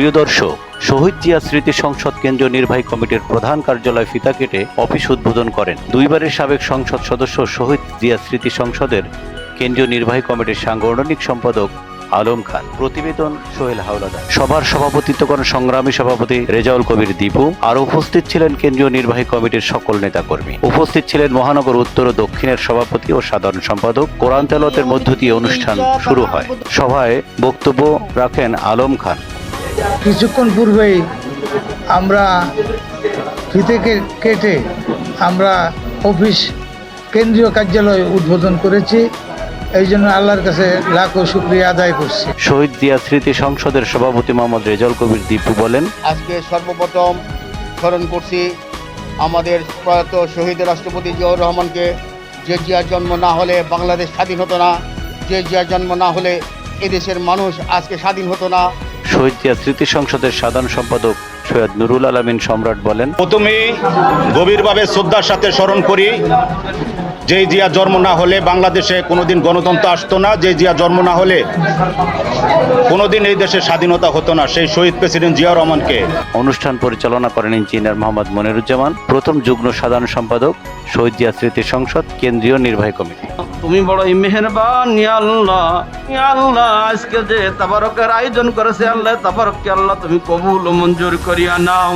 প্রিয় দর্শক, শহীদ জিয়া স্মৃতি সংসদ কেন্দ্রীয় নির্বাহী কমিটির প্রধান কার্যালয় ফিতা কেটে অফিস উদ্বোধন করেন। দুইবারের সাবেক সংসদ সদস্য শহীদ জিয়া স্মৃতি সংসদের কেন্দ্রীয় নির্বাহী কমিটির সাংগঠনিক সম্পাদক আলম খান। প্রতিবেদন সোহেল হাওলাদার। সভার সভাপতিত্ব করেন সংগ্রামী সভাপতি রেজাউল কবির দীপু আর উপস্থিত ছিলেন কেন্দ্রীয় নির্বাহী কমিটির সকল নেতাকর্মী। উপস্থিত ছিলেন মহানগর উত্তর ও দক্ষিণের সভাপতি ও সাধারণ সম্পাদক। কোরআন তেলতের মধ্য দিয়ে অনুষ্ঠান শুরু হয়। সভায় বক্তব্য রাখেন আলম খান। কিছুক্ষণ পূর্বেই আমরা ফিতে কেটে আমরা অফিস কেন্দ্রীয় কার্যালয় উদ্বোধন করেছি। এই জন্য আল্লাহর কাছে লাখো শুক্রিয়া আদায় করছি। শহীদ দিয়া স্মৃতি সংসদের সভাপতি মোহাম্মদ রেজাউল কবির দীপু বলেন আজকে সর্বপ্রথম স্মরণ করছি আমাদের প্রয়াত শহীদ রাষ্ট্রপতি জিয়াউর রহমানকে যে জিয়ার জন্ম না হলে বাংলাদেশ স্বাধীন হতো না যে জিয়ার জন্ম না হলে এদেশের মানুষ আজকে স্বাধীন হতো না। শহীদ জিয়া স্মৃতি সংসদের সাধারণ সম্পাদক সৈয়দ নুরুল আলমিন সম্রাট বলেন প্রথমে গভীরভাবে শ্রদ্ধার সাথে স্মরণ করি যে জিয়া জন্ম না হলে বাংলাদেশে কোনোদিন গণতন্ত্র আসতো না যে জিয়া জন্ম না হলে কোনোদিন এই দেশে স্বাধীনতা হতো না। সেই শহীদ প্রেসিডেন্ট জিয়া রহমানকে। অনুষ্ঠান পরিচালনা করেন ইঞ্জিনিয়ার মোহাম্মদ মনিরুজ্জামান। প্রথম যুগ্ম সাধারণ সম্পাদক শহীদ জিয়া স্মৃতি সংসদ কেন্দ্রীয় নির্বাহী কমিটি। তুমি বড় মেহরবান ইয়া আল্লাহ আল্লাহ আজকে যে তাবারকের আয়োজন করেছে আল্লাহ তাবারককে আল্লাহ তুমি কবুল ও মঞ্জুর করিয়া নাও।